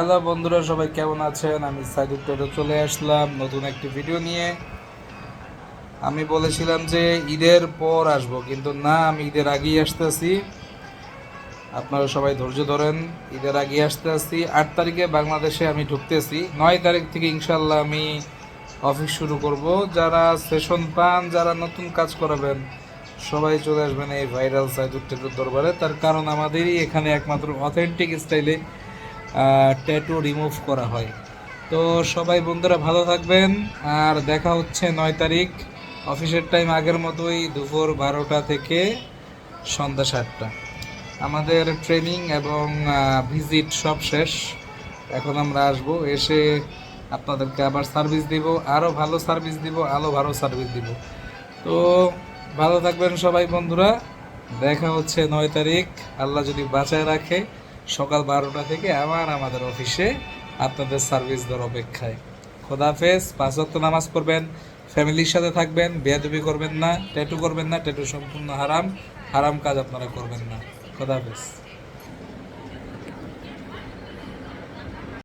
Hello বন্ধুরা, সবাই কেমন আছেন? আমি সাইদুর টোটো চলে আসলাম নতুন একটি ভিডিও নিয়ে। আমি বলেছিলাম যে ঈদের পর আসব, কিন্তু না, আমি ঈদের আগেই আসতেছি। আপনারা সবাই ধৈর্য ধরেন, ঈদের আগে আসতে আসছি আট তারিখে বাংলাদেশে আমি ঢুকতেছি। নয় তারিখ থেকে ইনশাল্লাহ আমি অফিস শুরু করব। যারা সেশন পান, যারা নতুন কাজ করাবেন, সবাই চলে আসবেন এই ভাইরাল সাইদুর টেটুর দরবারে। তার কারণ আমাদেরই এখানে একমাত্র অথেন্টিক স্টাইলে ট্যাটু রিমুভ করা হয়। তো সবাই বন্ধুরা ভালো থাকবেন। আর দেখা হচ্ছে নয় তারিখ। অফিসের টাইম আগের মতোই দুপুর বারোটা থেকে সন্ধ্যা সাতটা। আমাদের ট্রেনিং এবং ভিজিট সব শেষ। এখন আমরা আসব, এসে আপনাদেরকে আবার সার্ভিস দিব। আরও ভালো সার্ভিস দিব আরও ভালো সার্ভিস দিব। তো ভালো থাকবেন সবাই বন্ধুরা। দেখা হচ্ছে নয় তারিখ। আল্লাহ যদি বাঁচায় রাখে সকাল বারোটা থেকে আবার আমাদের অফিসে আপনাদের সার্ভিস দেওয়ার অপেক্ষায়। খোদাফেজ পাঁচ ওয়াক্ত নামাজ পড়বেন, ফ্যামিলির সাথে থাকবেন, বেয়াদবি করবেন না, ট্যাটু করবেন না, ট্যাটু সম্পূর্ণ হারাম হারাম কাজ আপনারা করবেন না। খোদাফেজ